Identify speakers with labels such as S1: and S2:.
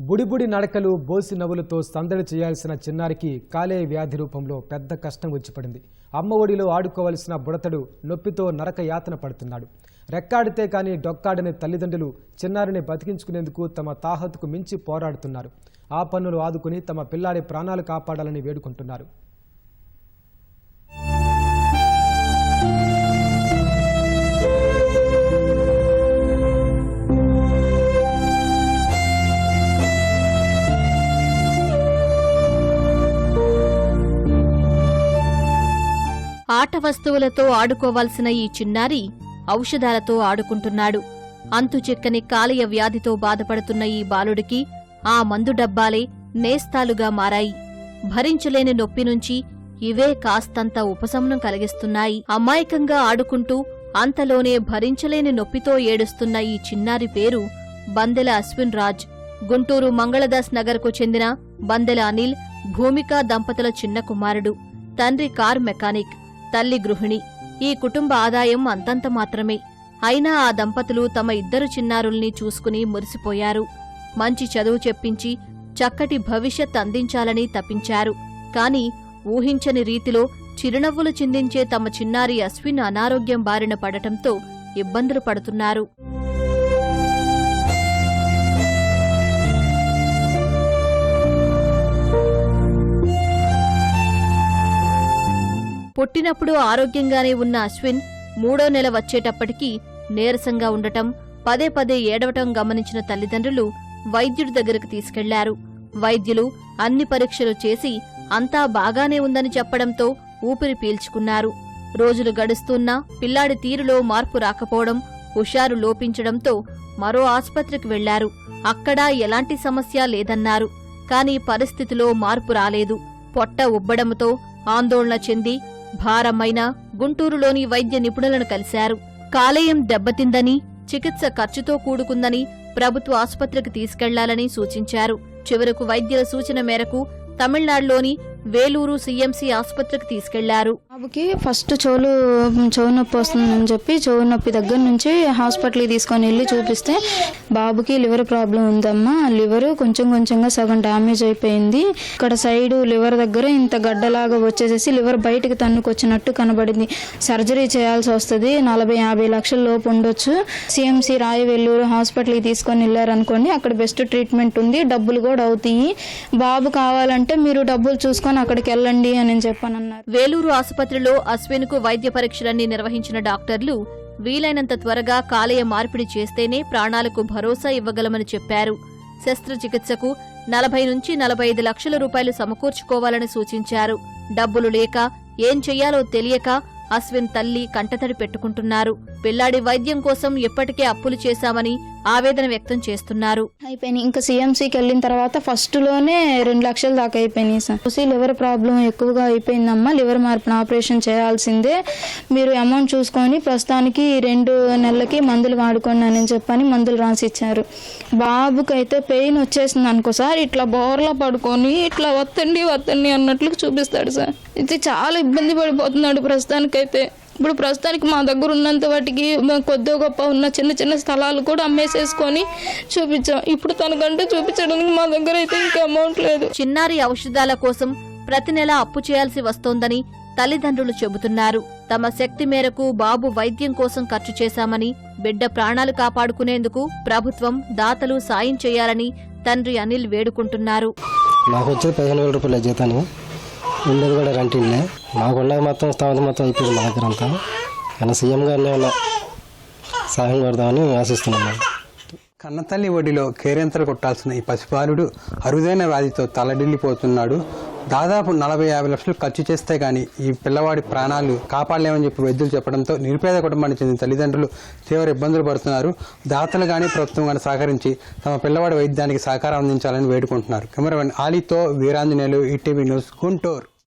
S1: బుడిబుడి నడకలు బోసి నవ్వులతో సందడి చేయాల్సిన చిన్నారికి కాలే వ్యాధి రూపంలో పెద్ద కష్టం వచ్చిపడింది. అమ్మ ఒడిలో ఆడుకోవలసిన బుడతడు నొప్పితో నరక యాతన పడుతున్నాడు. రెక్కాడితే కానీ డొక్కాడని తల్లిదండ్రులు చిన్నారిని బతికించుకునేందుకు తమ తాహతుకు మించి పోరాడుతున్నారు. ఆ పన్నులు ఆదుకుని తమ పిల్లాడి ప్రాణాలు కాపాడాలని వేడుకుంటున్నారు.
S2: ఆట వస్తువులతో ఆడుకోవాల్సిన ఈ చిన్నారి ఔషధాలతో ఆడుకుంటున్నాడు. అంతుచిక్కని కాలయ కాలేయ వ్యాధితో బాధపడుతున్న ఈ బాలుడికి ఆ మందు డబ్బాలే నేస్తాలుగా మారాయి. భరించలేని నొప్పి నుంచి ఇవే కాస్తంత ఉపశమనం కలిగిస్తున్నాయి. అమాయకంగా ఆడుకుంటూ అంతలోనే భరించలేని నొప్పితో ఏడుస్తున్న ఈ చిన్నారి పేరు బందెల అశ్విన్ రాజ్. గుంటూరు మంగళదాస్ నగర్కు చెందిన బందెల అనిల్ భూమికా దంపతుల చిన్న కుమారుడు. తండ్రి కార్ మెకానిక్. తల్లి గృహిణి. ఈ కుటుంబ ఆదాయం అంతంత మాత్రమే. అయినా ఆ దంపతులు తమ ఇద్దరు చిన్నారుల్ని చూసుకుని మురిసిపోయారు. మంచి చదువు చెప్పించి చక్కటి భవిష్యత్ అందించాలని తప్పించారు కాని ఊహించని రీతిలో చిరునవ్వులు చిందించే తమ చిన్నారి అశ్విన్ అనారోగ్యం బారిన పడటంతో ఇబ్బందులు పడుతున్నారు. పుట్టినప్పుడు ఆరోగ్యంగానే ఉన్న అశ్విన్ మూడో నెల వచ్చేటప్పటికి నీరసంగా ఉండటం పదే పదే ఏడవటం గమనించిన తల్లిదండ్రులు వైద్యుడి దగ్గరకు తీసుకెళ్ళారు. వైద్యులు అన్ని పరీక్షలు చేసి అంతా బాగానే ఉందని చెప్పడంతో ఊపిరి పీల్చుకున్నారు. రోజులు గడుస్తున్నా పిల్లాడి తీరులో మార్పు రాకపోవడం హుషారు లోపించడంతో మరో ఆస్పత్రికి వెళ్ళారు. అక్కడా ఎలాంటి సమస్య లేదన్నారు. కాని పరిస్థితిలో మార్పు రాలేదు. పొట్ట ఉబ్బడంతో ఆందోళన చెంది భారమైన గుంటూరులోని వైద్య నిపుణులను కలిశారు. కాలేయం దెబ్బతిందని చికిత్స ఖర్చుతో కూడుకుందని ప్రభుత్వ ఆసుపత్రికి తీసుకెళ్ళాలని సూచించారు. చివరకు వైద్యుల సూచన మేరకు తమిళనాడులోని వేలూరు సీఎంసీ ఆసుపత్రికి తీసుకెళ్ళారు.
S3: బాబుకి ఫస్ట్ చెవులు చెవు నొప్పి వస్తుందని చెప్పి చెవు నొప్పి దగ్గర నుంచి హాస్పిటల్కి తీసుకొని వెళ్ళి చూపిస్తే బాబుకి లివర్ ప్రాబ్లం ఉందమ్మా. లివర్ కొంచెం కొంచెంగా సగం డ్యామేజ్ అయిపోయింది. ఇక్కడ సైడ్ లివర్ దగ్గర ఇంత గడ్డలాగా వచ్చేసేసి లివర్ బయటకు తన్నుకొచ్చినట్టు కనబడింది. సర్జరీ చేయాల్సి వస్తుంది. నలభై యాభై లక్షల లోపు ఉండొచ్చు. సిఎంసి రాయవెల్లూరు హాస్పిటల్కి తీసుకొని వెళ్ళారనుకోండి అక్కడ బెస్ట్ ట్రీట్మెంట్ ఉంది. డబ్బులు కూడా అవుతాయి. బాబు కావాలంటే మీరు డబ్బులు చూసుకొని అక్కడికి వెళ్ళండి అని చెప్పానన్నారు.
S2: వేలూరు ఆసుపత్రిలో అశ్విన్కు వైద్య పరీక్షలన్నీ నిర్వహించిన డాక్టర్లు వీలైనంత త్వరగా కాలేయ మార్పిడి చేస్తేనే ప్రాణాలకు భరోసా ఇవ్వగలమని చెప్పారు. శస్త్రచికిత్సకు నలభై నుంచి నలభై ఐదు లక్షల రూపాయలు సమకూర్చుకోవాలని సూచించారు. డబ్బులు లేక ఏం చెయ్యాలో తెలియక అశ్విన్ తల్లి కంటతడి పెట్టుకుంటున్నారు. పిల్లాడి వైద్యం కోసం ఇప్పటికే అప్పులు చేశామని ఆవేదన వ్యక్తం చేస్తున్నారు.
S3: అయిపోయినాయి. ఇంకా సీఎంసీకి వెళ్ళిన తర్వాత ఫస్ట్లోనే రెండు లక్షల దాకా అయిపోయినాయి సార్. చూసి లివర్ ప్రాబ్లం ఎక్కువగా అయిపోయిందమ్మా. లివర్ మార్పున ఆపరేషన్ చేయాల్సిందే. మీరు అమౌంట్ చూసుకొని ప్రస్తుతానికి రెండు నెలలకి మందులు వాడుకోండి అని చెప్పని మందులు రాసి ఇచ్చారు బాబుకి అయితే పెయిన్ వచ్చేసింది అనుకో సార్. ఇట్లా బోర్లా పడుకొని ఇట్లా వత్తండి వత్తండి అన్నట్లు చూపిస్తాడు సార్. ఇది చాలా ఇబ్బంది పడిపోతున్నాడు ప్రస్తుతానికైతే. ఇప్పుడు ప్రస్తుతానికి మా దగ్గర ఉన్నంత వాటికి మేము కొద్దిగా గొప్ప ఉన్న చిన్న చిన్న స్థలాలు కూడా అమ్మేసేసుకొని చూపించాం. ఇప్పుడు తనకంటే చూపించడానికి మా దగ్గర అయితే ఇంకా అమౌంట్ లేదు.
S2: చిన్నారి ఔషధాల కోసం ప్రతి నెల అప్పు చేయాల్సి వస్తోందని తల్లిదండ్రులు చెబుతున్నారు. తమ శక్తి మేరకు బాబు వైద్యం కోసం ఖర్చు చేశామని బిడ్డ ప్రాణాలు కాపాడుకునేందుకు ప్రభుత్వం దాతలు సాయం చేయాలని తండ్రి అనిల్ వేడుకుంటున్నారు.
S4: నాకు వచ్చేది పదిహేను వేల రూపాయలు జీతాన్ని ఉండేది కూడా రెంటిల్లే మాకున్నది మొత్తం స్థావరం మొత్తం అయిపోయింది మా దగ్గర అంతా. కానీ సీఎం గారిని ఏమన్నా సహాయం కొడదామని ఆశిస్తున్నాం
S5: కన్నతల్లి ఒడిలో కేరింతలు కొట్టాల్సిన ఈ పసిపాలుడు అరుదైన వ్యాధితో తలడిల్లిపోతున్నాడు. దాదాపు నలభై యాభై లక్షలు ఖర్చు చేస్తే కానీ ఈ పిల్లవాడి ప్రాణాలు కాపాడలేమని చెప్పి వైద్యులు చెప్పడంతో నిరుపేద కుటుంబానికి చెందిన తల్లిదండ్రులు తీవ్ర ఇబ్బందులు పడుతున్నారు. దాతలు కానీ ప్రభుత్వం కానీ సహకరించి తమ పిల్లవాడి వైద్యానికి సహకారం అందించాలని వేడుకుంటున్నారు. కెమెరామెన్ ఆలీతో వీరాంజనేయులు ఈటీవీ న్యూస్ గుంటూరు.